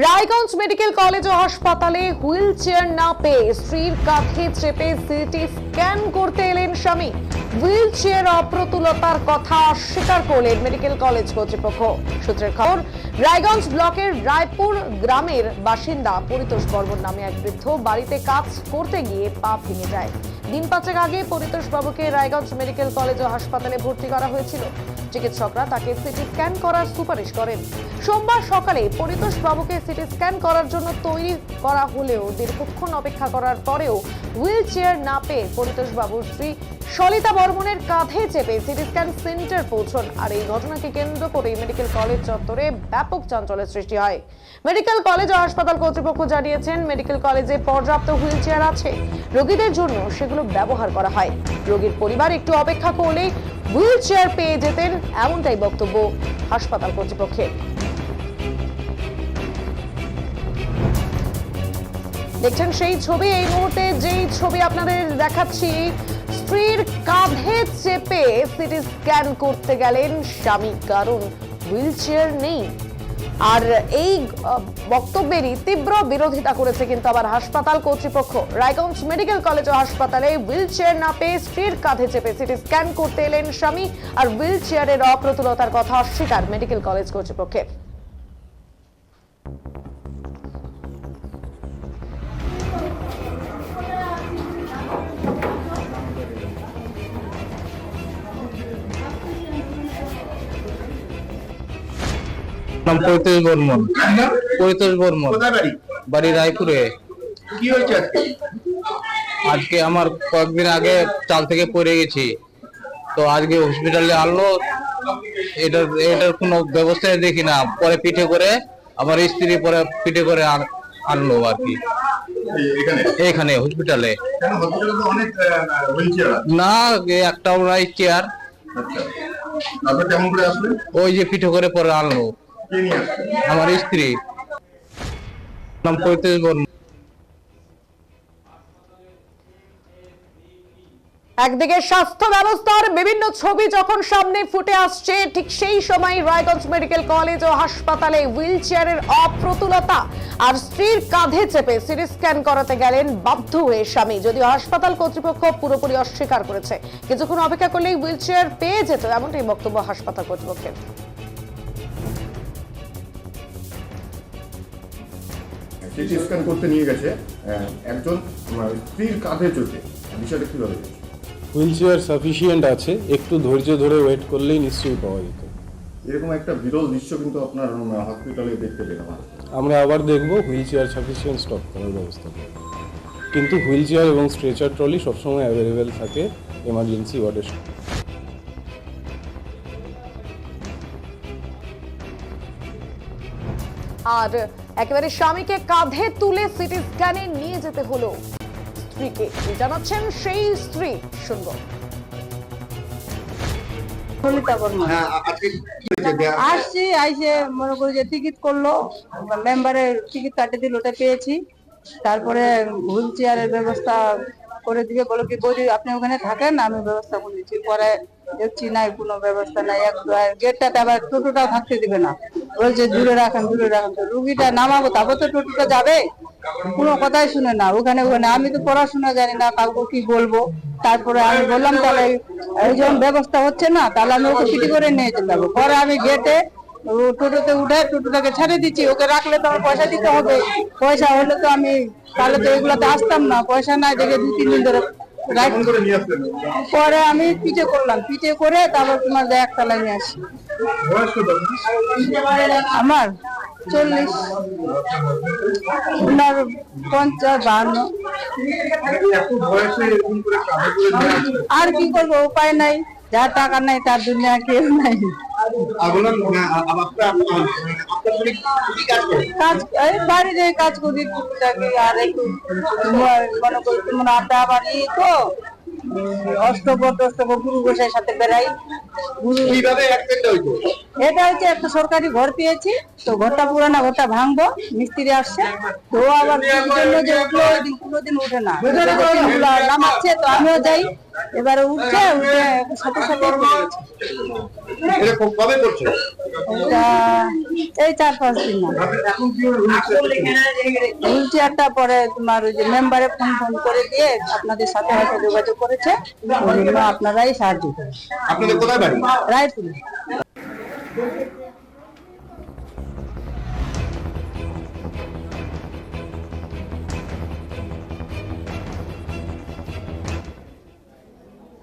Raiganj medical college ও হাসপাতালে wheel chair না পেয়ে স্ত্রীর কাঁধে চেপে সিটি স্ক্যান করতে এলেন স্বামী। হুইল চেয়ার অপ্রতুলতার কথা অস্বীকার করলেন মেডিকেল কলেজ কর্তৃপক্ষ। সূত্রের খবর, রায়গঞ্জ ব্লকের রায়পুর গ্রামের বাসিন্দা পরিতোষ বর্মন নামে এক বৃদ্ধ বাড়িতে কাজ করতে গিয়ে পা ভেঙে যায়। দিন পাঁচেক আগে পরিতোষ বাবুকে রায়গঞ্জ মেডিকেল কলেজ ও হাসপাতালে ভর্তি করা হয়েছিল। চিকিৎসকরা তাকে সিটি স্ক্যান করার সুপারিশ করেন। সোমবার সকালে পরিতোষ বাবুকে সিটি স্ক্যান করার জন্য তৈরি করা হলেও দীর্ঘক্ষণ অপেক্ষা করার পরেও হুইল চেয়ার না পেয়ে পরিতোষ বাবুর স্ত্রী সলিতা বর্মনের কাঁধে চেপে সিটি স্ক্যান সেন্টার পৌঁছন, আর এই ঘটনাকে কেন্দ্র করে মেডিকেল কলেজ চত্বরে ব্যাপক চাঞ্চল্যের সৃষ্টি হয়। মেডিকেল কলেজ ও হাসপাতাল কর্তৃপক্ষ জানিয়েছেন, মেডিকেল কলেজে পর্যাপ্ত হুইল চেয়ার আছে। রোগীদের জন্য সেগুলো ব্যবহার করা হয়। রোগীর পরিবার একটু অপেক্ষা করলেই হুইল চেয়ার পেয়ে যেতেন এমনটাই বক্তব্য হাসপাতাল কর্তৃপক্ষের। দেখছেন সেই ছবি, এই মুহূর্তে যেই ছবি আপনাদের দেখাচ্ছি স্ত্রীর কাঁধে চেপে সিটি স্ক্যান করতে গেলেন স্বামী, কারণ হুইল চেয়ার নেই। আর এই বক্তব্যেরই তীব্র বিরোধিতা করেছে কিন্তু আবার হাসপাতাল কর্তৃপক্ষ। রায়গঞ্জ মেডিকেল কলেজ ও হাসপাতালে হুইল চেয়ার না পেয়ে স্ত্রীর কাঁধে চেপে সিটি স্ক্যান করতে এলেন স্বামী আর হুইল চেয়ারের অপ্রতুলতার কথা অস্বীকার মেডিকেল কলেজ কর্তৃপক্ষের নাম পরিতোষ বর্মন। পরিতোষ বর্মন। বাড়ি? রায়পুরে। কি হয়েছে আজকে? আমার কয়েকদিন আগে চাল থেকে পড়ে গেছি। তো আজকে হসপিটালে আনলো। এটার এটার কোনো ব্যবস্থায় দেখি না। পরে পিঠে করে আমার স্ত্রী পরে পিঠে করে আনলো আর কি। এখানে? হসপিটালে। চেয়ার না একটাও নাই চেয়ার আচ্ছা। আসলেন? ওই যে পিঠে করে পরে আনলো। আমার স্ত্রী। নাম একদিকে স্বাস্থ্য ব্যবস্থার বিভিন্ন ছবি যখন সামনে ফুটে আসছে, ঠিক সেই সময় রায়গঞ্জ মেডিকেল কলেজ ও হাসপাতালে হুইল চেয়ারের অপ্রতুলতা আর স্ত্রীর কাঁধে চেপে সিটি স্ক্যান করাতে গেলেন বাধ্য হয়ে স্বামী। যদিও হাসপাতাল কর্তৃপক্ষ পুরোপুরি অস্বীকার করেছে, কিছুক্ষণ অপেক্ষা করলেই হুইল চেয়ার পেয়ে যেত, এমনটাই বক্তব্য হাসপাতাল কর্তৃপক্ষের। সিটি স্ক্যান করতে নিয়ে গেছে একজন স্ত্রীর কাঁধে চোটে। বিষয়টা কীভাবে? হয়েছে? হুইল চেয়ার সাফিসিয়েন্ট আছে একটু ধৈর্য ধরে ওয়েট করলেই নিশ্চয়ই পাওয়া যেত। এরকম একটা বিরল দৃশ্য কিন্তু আপনার হসপিটালে দেখতে পেলাম আমরা আবার দেখব হুইল চেয়ার সাফিসিয়েন্ট স্টপ করার ব্যবস্থা করব কিন্তু হুইল চেয়ার এবং স্ট্রেচার ট্রলি সবসময় অ্যাভেলেবেল থাকে এমার্জেন্সি ওয়ার্ডের আর একেবারে স্বামীকে কাঁধে তুলে সিটি স্ক্যানে নিয়ে যেতে হলো স্ত্রীকে। জানাচ্ছেন সেই স্ত্রী শুনব হ্যাঁ আসছি আইসে মনে করি যে টিকিট করল। মেম্বারের টিকিট কাটে দিল ওটা পেয়েছি। তারপরে হুইল চেয়ারের ব্যবস্থা করে দিবে বলো কি বৌদি আপনি ওখানে থাকেন আমি ব্যবস্থা করে দিচ্ছি। পরে নাই কোনো ব্যবস্থা নাই, এক গেটটাতে আবার টোটোটাও থাকতে দিবে না। বলছে দূরে রাখেন দূরে রাখেন রুগীটা নামাবো, তারপর তো টোটোটা যাবে। কোনো কথাই শুনে না, ওখানে ওখানে। আমি তো পড়াশোনা জানি না কাউকে কি বলব। তারপরে আমি বললাম, তাহলে এই যখন ব্যবস্থা হচ্ছে না, তাহলে আমি ওকে পিটি করে নিয়ে যেতে হবে। পরে আমি গেটে টোটোতে উঠে টোটোটাকে ছেড়ে দিচ্ছি। ওকে রাখলে তো আমার পয়সা দিতে হবে। পয়সা হলে তো আমি, তাহলে তো এগুলাতে আসতাম না। পয়সা নাই দেখে দু তিন দিন ধরে পরে আমি পিঠে করলাম। পিঠে করে তারপর তোমার যে একতলায় নিয়ে আসি? আমার চল্লিশ। আপনার পঞ্চাশ বাহান্ন। আসলেন? আর কি করব? উপায় নাই। যার টাকা নাই তার দুনিয়া কেউ নাই। আগুন আপনার আপনার কি কাজ করে কাজ এই কাজ করি টুকটাকি আর একটু মনে করি তোমার আড্ডা বাড়ি তো উম, অষ্টপর গুরু গোসাইয়ের সাথে বেড়াই। গুরু কীভাবে অ্যাক্সিডেন্ট হইতো এটা হচ্ছে একটা সরকারি ঘর পেয়েছি তো ঘরটা পুরানা ঘরটা ভাঙবো মিস্ত্রি আসছে। তো আবার কি জন্য যে উঠল ওই দিন কোনোদিন উঠে না। নামাচ্ছে তো আমিও যাই। এবারে উঠছে উঠে সাথে সাথে গেছে। এটা কবে করছ? এই চার পাঁচ দিন না একটা পরে তোমার ওই যে মেম্বারে ফোন ফোন করে দিয়ে আপনাদের সাথে হয়তো যোগাযোগ করেছে। আপনারাই সাহায্য করেন। আপনাদের কোথায় বাড়ি? রায়পুর।